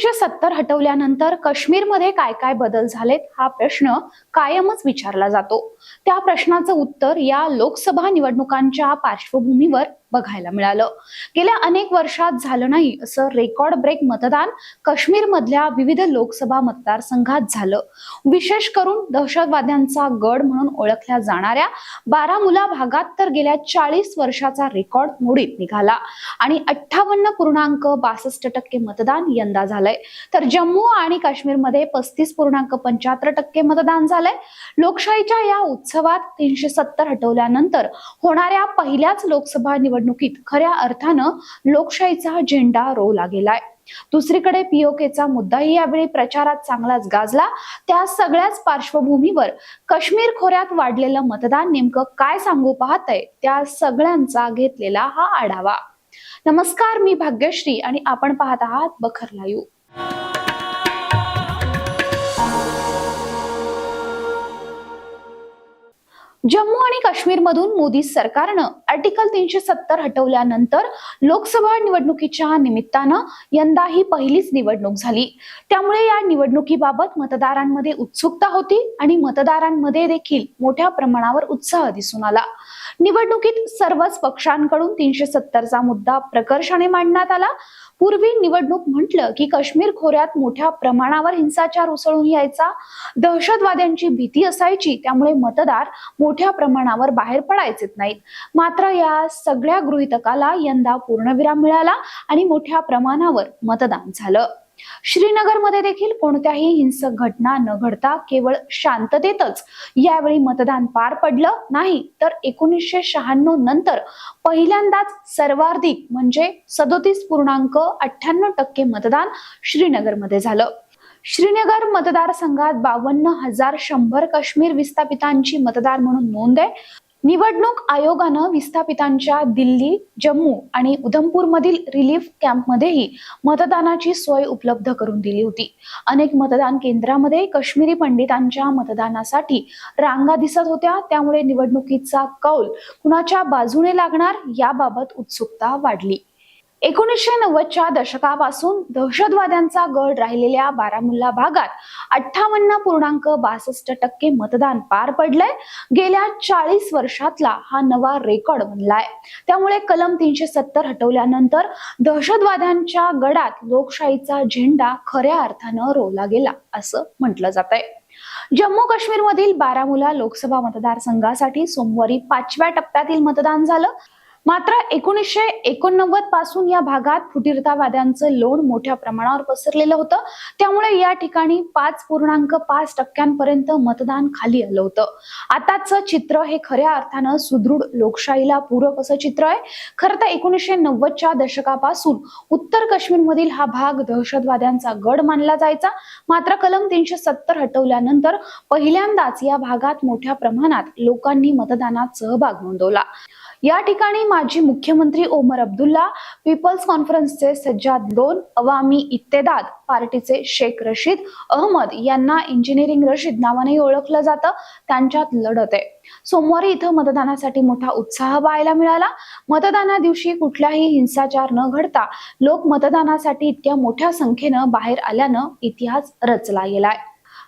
एकोणीसशे सत्तर हटवल्यानंतर काश्मीरमध्ये काय काय बदल झालेत हा प्रश्न कायमच विचारला जातो. त्या प्रश्नाचं उत्तर या लोकसभा निवडणुकांच्या पार्श्वभूमीवर बघायला मिळालं. गेल्या अनेक वर्षात झालं नाही असं रेकॉर्ड ब्रेक मतदान काश्मीर मधल्या विविध लोकसभा मतदारसंघात झालं. विशेष करून दहशतवाद्यांचा गड म्हणून ओळखल्या जाणाऱ्या बारामुला भागात तर गेल्या चाळीस वर्षाचा रेकॉर्ड मोडीत निघाला आणि अठ्ठावन्न पूर्णांक बासष्ट टक्के मतदान यंदा झालंय. तर जम्मू आणि काश्मीरमध्ये पस्तीस पूर्णांक पंच्याहत्तर टक्के मतदान झालंय. लोकशाहीच्या या उत्सवात तीनशे सत्तर हटवल्यानंतर होणाऱ्या पहिल्याच लोकसभा निवडणुकीत खऱ्या अर्थानं लोकशाहीचा झेंडा रोवला गेलाय. दुसरीकडे पीओकेचा मुद्दाही यावेळी प्रचारात चांगलाच गाजला. त्या सगळ्याच पार्श्वभूमीवर काश्मीर खोऱ्यात वाढलेलं मतदान नेमकं काय सांगू पाहतय? त्या सगळ्यांचा घेतलेला हा आढावा. नमस्कार मी भाग्यश्री आणि आपण पाहत आहात बखर लाईव्ह. जम्मू आणि काश्मीरमधून मोदी सरकारनं आर्टिकल तीनशे सत्तर हटवल्यानंतर लोकसभा निवडणुकीच्या निमित्तानं यंदा ही पहिलीच निवडणूक झाली. त्यामुळे या निवडणुकीबाबत मतदारांमध्ये उत्सुकता होती आणि मतदारांमध्ये देखील मोठ्या प्रमाणावर उत्साह दिसून आला. निवडणुकीत सर्वच पक्षांकडून तीनशे सत्तरचा मुद्दा प्रकर्षाने मांडण्यात आला. पूर्वी निवडणूक म्हटलं की काश्मीर खोऱ्यात मोठ्या प्रमाणावर हिंसाचार उसळून यायचा. दहशतवाद्यांची भीती असायची त्यामुळे मतदार मोठ्या प्रमाणावर बाहेर पडायचेच नाहीत. मात्र या सगळ्या गृहितकाला यंदा पूर्णविराम मिळाला आणि मोठ्या प्रमाणावर मतदान झालं. श्रीनगरमध्ये देखील कोणत्याही हिंसक घटना न घडता केवळ शांततेतच यावेळी मतदान पार पडलं नाही तर एकोणीसशे शहाण्णव नंतर पहिल्यांदाच सर्वाधिक म्हणजे सदोतीस पूर्णांक अठ्ठ्याण्णव टक्के मतदान श्रीनगरमध्ये झालं. श्रीनगर मतदारसंघात बावन्न हजार शंभर काश्मीर विस्थापितांची मतदार म्हणून नोंद आहे. निवडणूक आयोगानं विस्थापितांच्या दिल्ली जम्मू आणि उधमपूरमधील रिलीफ कॅम्पमध्येही मतदानाची सोय उपलब्ध करून दिली होती. अनेक मतदान केंद्रामध्ये काश्मीरी पंडितांच्या मतदानासाठी रांगा दिसत होत्या. त्यामुळे निवडणुकीचा कौल कुणाच्या बाजूने लागणार याबाबत उत्सुकता वाढली. एकोणीसशे नव्वदच्या दशकापासून दहशतवाद्यांचा गड राहिलेल्या बारामुल्ला भागात अठ्ठावन्न पूर्णांक बासष्ट टक्के मतदान पार पडलंय. गेल्या चाळीस वर्षातला हा नवा रेकॉर्ड बनलाय. त्यामुळे कलम तीनशे सत्तर हटवल्यानंतर दहशतवाद्यांच्या गडात लोकशाहीचा झेंडा खऱ्या अर्थानं रोवला गेला असं म्हटलं जात आहे जम्मू काश्मीरमधील बारामुला लोकसभा मतदारसंघासाठी सोमवारी पाचव्या टप्प्यातील मतदान झालं. मात्र एकोणीसशे एकोणनव्वदपासून या भागात फुटीरतावाद्यांचं लोण मोठ्या प्रमाणावर पसरलेलं होतं. त्यामुळे या ठिकाणी पाच पूर्णांक पाच टक्क्यांपर्यंत मतदान खाली आलं होतं. आताचं चित्र हे खऱ्या अर्थानं सुदृढ लोकशाहीला पूरक असं चित्र आहे. खरं तर एकोणीसशे नव्वदच्या दशकापासून उत्तर काश्मीरमधील हा भाग दहशतवाद्यांचा गड मानला जायचा. मात्र कलम तीनशे सत्तर हटवल्यानंतर पहिल्यांदाच या भागात मोठ्या प्रमाणात लोकांनी मतदानात सहभाग नोंदवला. या ठिकाणी माजी मुख्यमंत्री ओमर अब्दुल्ला पीपल्स कॉन्फरन्सचे सज्जाद लोन अवामी इत्तेदाद पार्टीचे शेख रशीद अहमद यांना इंजिनिअरिंग रशीद नावाने ओळखलं जातं. त्यांच्यात लढत आहे. सोमवारी इथं मतदानासाठी मोठा उत्साह पाहायला मिळाला. मतदाना दिवशी कुठलाही हिंसाचार न घडता लोक मतदानासाठी इतक्या मोठ्या संख्येनं बाहेर आल्यानं इतिहास रचला गेलाय.